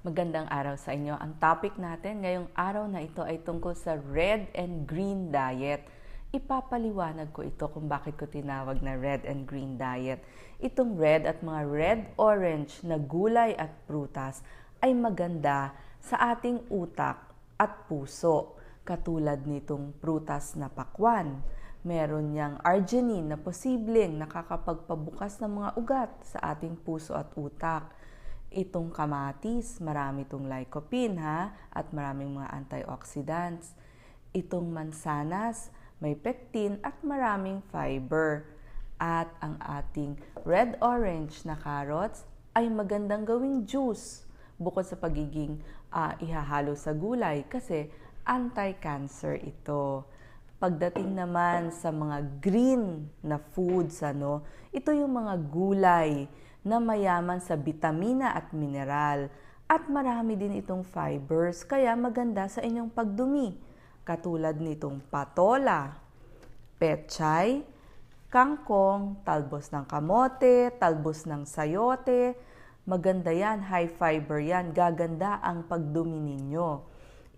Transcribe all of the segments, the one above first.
Magandang araw sa inyo. Ang topic natin ngayong araw na ito ay tungkol sa red and green diet. Ipapaliwanag ko ito kung bakit ko tinawag na red and green diet. Itong red at mga red-orange na gulay at prutas ay maganda sa ating utak at puso. Katulad nitong prutas na pakwan. Meron niyang arginine na posibleng nakakapagpabukas ng mga ugat sa ating puso at utak itong kamatis, marami itong lycopene ha, at maraming mga antioxidants. Itong mansanas, may pectin at maraming fiber. At ang ating red-orange na carrots ay magandang gawing juice bukod sa pagiging uh, ihahalo sa gulay kasi anti-cancer ito. Pagdating naman sa mga green na foods, ano, ito yung mga gulay na mayaman sa bitamina at mineral. At marami din itong fibers, kaya maganda sa inyong pagdumi. Katulad nitong patola, pechay, kangkong, talbos ng kamote, talbos ng sayote. Maganda yan, high fiber yan, gaganda ang pagdumi ninyo.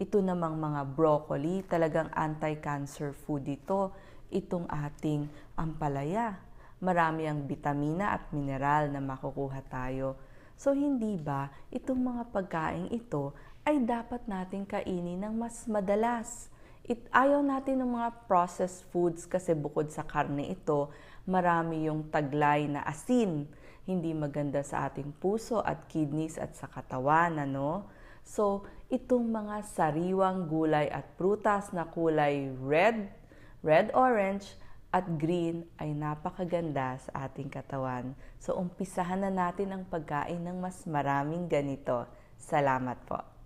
Ito namang mga broccoli, talagang anti-cancer food ito. Itong ating ampalaya, marami ang bitamina at mineral na makukuha tayo. So hindi ba itong mga pagkain ito ay dapat nating kainin ng mas madalas? It, ayaw natin ng mga processed foods kasi bukod sa karne ito, marami yung taglay na asin. Hindi maganda sa ating puso at kidneys at sa katawan, ano? So, itong mga sariwang gulay at prutas na kulay red, red-orange, at green ay napakaganda sa ating katawan. So umpisahan na natin ang pagkain ng mas maraming ganito. Salamat po.